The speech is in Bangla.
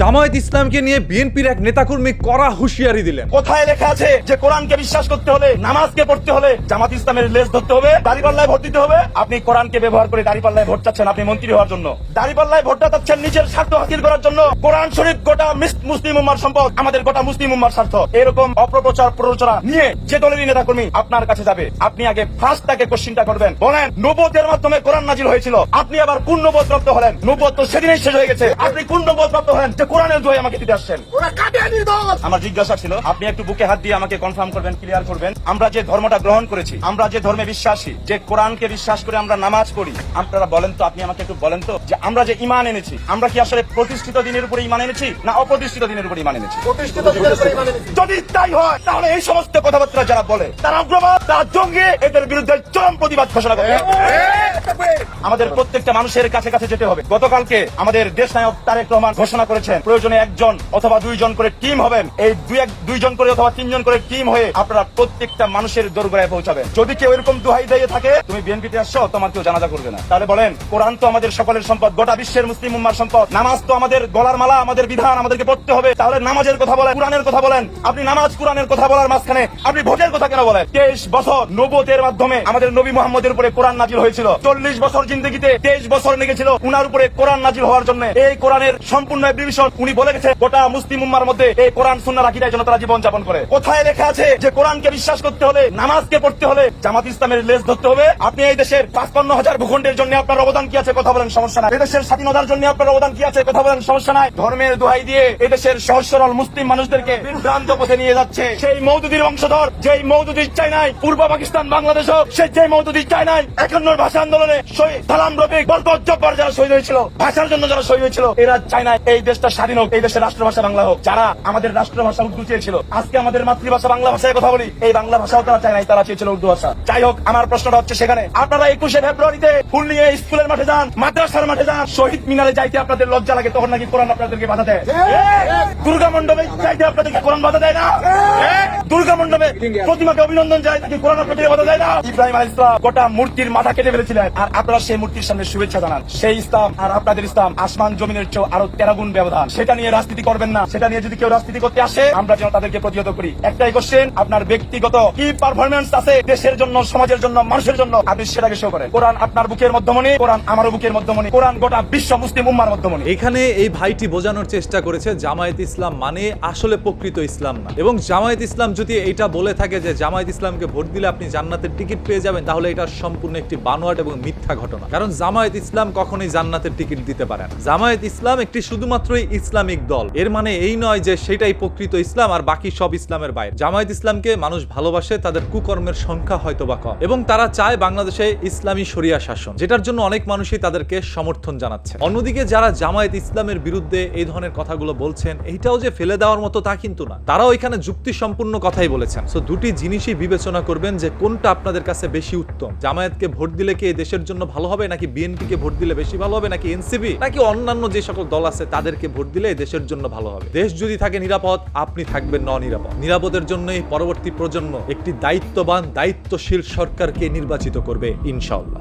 জামায়াত ইসলামকে নিয়ে বিএনপির এক নেতাকর্মী কড়া হুঁশিয়ারি দিলেন। কোথায় লেখা আছে যে কোরআনকে বিশ্বাস করতে হলে, নামাজকে পড়তে হলে জামাত ইসলামের লেজ ধরতে হবে, দাড়িপাল্লায় ভোট দিতে হবে? আপনি কোরআনকে ব্যবহার করে দাড়িপাল্লায় ভোট চাচ্ছেন, আপনি মন্ত্রী হওয়ার জন্য। দাড়িপাল্লায় ভোটটা চাচ্ছেন নিজের স্বার্থ হাসিল করার জন্য। কোরআন শরীফ গোটা মুসলিম উম্মার সম্পদ, আমাদের গোটা মুসলিম উম্মার স্বার্থ। এরকম অপপ্রচার প্ররোচনা নিয়ে যে দলেরই নেতা কর্মী আপনার কাছে যাবে। আপনি আগে ফার্স্ট তাকে কোশ্চিনটা করবেন। বলেন নবতের মাধ্যমে কোরআন নাজিল হয়েছিল। আপনি আবার কোন নবত প্রাপ্ত হলেন? নবত তো সেদিনই শেষ হয়ে গেছে। আপনি কোন নবত প্রাপ্ত হলেন? যে কোরআনের দোয়াই আমাকে দিতে আসছেন আমার জিজ্ঞাসা ছিল আপনি একটু বুকে হাত দিয়ে আমাকে কনফার্ম করবেন ক্লিয়ার করবেন আমরা যে ধর্মটা গ্রহণ করেছি আমরা যে ধর্মে বিশ্বাসী যে কোরআনকে বিশ্বাস করে আমরা নামাজ পড়ি আপনারা বলেন তো আপনি আমাকে একটু বলেন তো যে আমরা যে ইমান এনেছি আমরা কি আসলে প্রতিষ্ঠিত দিনের উপরে ইমান এনেছি না অপ্রতিষ্ঠিত দিনের উপরে ইমান এনেছি যদি তাই হয় তাহলে এই সমস্ত কথাবার্তা যারা বলে তারা উগ্রবাদ তারা জঙ্গি এদের বিরুদ্ধে চরম প্রতিবাদ ঘোষণা করে আমাদের প্রত্যেকটা মানুষের কাছে কাছে যেতে হবে। গতকালকে আমাদের দেশ নায়ক তারেক রহমান ঘোষণা করেছেন, প্রয়োজনে একজন অথবা দুইজন করে টিম হবেন। এই দুইজন করে অথবা তিনজন করে টিম হয়ে আপনারা প্রত্যেকটা মানুষের দোরগোড়ায় পৌঁছাবেন। যদি কেউ এরকম দুহাই দিয়ে থাকে, তুমি বিএনপিতে আসছো, তোমার কেউ জানাজা করবে না। তাহলে বলেন, কোরআন তো আমাদের সকলের সম্পদ, গোটা বিশ্বের মুসলিম উম্মার সম্পদ। নামাজ তো আমাদের গলার মালা, আমাদের বিধান, আমাদেরকে পড়তে হবে। তাহলে নামাজের কথা বলেন, কোরআনের কথা বলেন। আপনি নামাজ কোরআনের কথা বলার মাঝখানে আপনি ভোটের কথা কেন বলেন? তেইশ বছর নবতের মাধ্যমে আমাদের নবী মোহাম্মদের উপরে কোরআন নাজিল হয়েছিল। চল্লিশ বছর জিন্দগিতে তেইশ বছর লেগেছিল উনার উপরে কোরআন নাজিল হওয়ার জন্য। এই কোরআনের সম্পূর্ণ এপ্লিকেশন উনি বলে গেছে, গোটা মুসলিম উম্মার মধ্যে এই কোরআন সুন্নাহ রাখিটাই যেন তারা জীবন যাপন করে। কোথায় লেখা আছে যে কোরআনকে বিশ্বাস করতে হলে, নামাজকে পড়তে হলে জামাত ইসলামের লেজ ধরতে হবে? আপনি এই দেশের পাঁচপান্ন হাজার ভূখণ্ডের জন্য আপনার অবদান কি আছে? কথা বলেন, সমস্যা নাই। এদেশের স্বাধীনতার জন্য আপনার অবদান কি আছে? কথা বলেন, সমস্যা নাই। ধর্মের দোহাই দিয়ে এদেশের সহজ সরল মুসলিম মানুষদেরকে বিভ্রান্ত পথে নিয়ে যাচ্ছে। সেই মৌদুদির বংশধর, যেই মৌদুদি চাই নাই, পূর্ব পাকিস্তান, বাংলাদেশ হোক, সে যে মৌদুদি চাই নাই, একান্নর ভাষা আন্দোলনে শহীদ সালাম রফিক বরকত জব্বার যারা শহীদ হয়েছিল ভাষার জন্য যারা শহীদ হয়েছিল এরা চাই না এই দেশটা স্বাধীন হোক এই দেশের রাষ্ট্রভাষা বাংলা হোক। যারা আমাদের রাষ্ট্রভাষা উর্দু চেয়েছিল আজকে আমাদের মাতৃভাষা বাংলা ভাষায় কথা বলি এই বাংলা ভাষাও তারা চায় নাই তারা চেয়েছিল উর্দু ভাষা। যাই হোক আমার প্রশ্নটা হচ্ছে সেখানে আপনারা একুশে ফেব্রুয়ারিতে ফুল নিয়ে স্কুলের মাঠে যান মাদ্রাসার মাঠে যান শহীদ মিনারে যাইতে আপনাদের লজ্জা লাগে তখন নাকি কোরআন আপনাদেরকে বাধা দেয়? দুর্গা মণ্ডপে যাইতে আপনাদেরকে কোরআন বাধা দেয় না? দুর্গা প্রতিমাকে অভিনন্দন যায় নাকি কোরআন বাধা দেয় না ইব্রাহিম ইসলাম গোটা মূর্তির মাথা কেটে ফেলেছিলেন। আর আপনারা সেই মূর্তির সামনে শুভেচ্ছা জানান। সেই ইসলাম আর আপনাদের ইসলাম, আসমান জমিনের চেয়েও আরও তেরো গুণ ব্যবধান। সেটা নিয়ে রাজনীতি করবেন না। সেটা নিয়ে যদি কেউ রাজনীতি করতে আসে, আমরা যেন তাদেরকে প্রতিহত করি। একটাই কোশ্চেন আপনার ব্যক্তিগত কি পারফরমেন্স আছে দেশের জন্য, সমাজের জন্য, মানুষের জন্য? আপনি সেটাকে শো করেন। কোরআন আপনার বুকের মধ্যমণি, কোরআন আমারও বুকের মধ্যমণি, কোরআন গোটা বিশ্ব মুসলিম উম্মার মধ্যমণি। এখানে এই ভাইটি বোঝানোর চেষ্টা করেছে, জামায়াত ইসলাম মানে আসলে প্রকৃত ইসলাম না। এবং জামায়াত ইসলাম যদি এটা বলে থাকে যে জামায়াত ইসলামকে ভোট দিলে আপনি জান্নাতের টিকিট পেয়ে যাবেন, তাহলে এটা সম্পূর্ণ একটি বানোয়াট এবং মিথ্যা ঘটনা। কারণ জামায়াত ইসলাম কখনোই জান্নাতের টিকিট দিতে পারে না। জামায়াত ইসলাম একটি শুধুমাত্রই ইসলামিক দল। এর মানে এই নয় যে সেটাই প্রকৃত ইসলাম আর বাকি সব ইসলামের বাইরে। জামায়াত ইসলামকে মানুষ ভালোবাসে, তাদের কুকর্মের সংখ্যা হয়তো বা কম। এবং তারা চায় বাংলাদেশে ইসলামী শরিয়া শাসন, যেটার জন্য অনেক মানুষই তাদেরকে সমর্থন জানাচ্ছে। অন্যদিকে যারা জামায়াত ইসলামের বিরুদ্ধে এই ধরনের কথাগুলো বলছেন, এইটাও যে ফেলে দেওয়ার মতো তা কিন্তু না। তারাও এখানে যুক্তি সম্পূর্ণ কথাই বলেছেন। সো দুটি জিনিসই বিবেচনা করবেন যে কোনটা আপনাদের কাছে বেশি উত্তম। জামায়াতকে ভোট দিলে কি দেশের জন্য ভালো হবে, নাকি বিএনপি কে ভোট দিলে বেশি ভালো হবে, নাকি এনসিপি, নাকি অন্যান্য যে সকল দল আছে, তাদেরকে ভোট দিলে দেশের জন্য ভালো হবে? দেশ যদি থাকে নিরাপদ, আপনি থাকবেন নিরাপদ নিরাপদের জন্যই পরবর্তী প্রজন্ম একটি দায়িত্ববান, দায়িত্বশীল সরকারকে নির্বাচিত করবে, ইনশাআল্লাহ।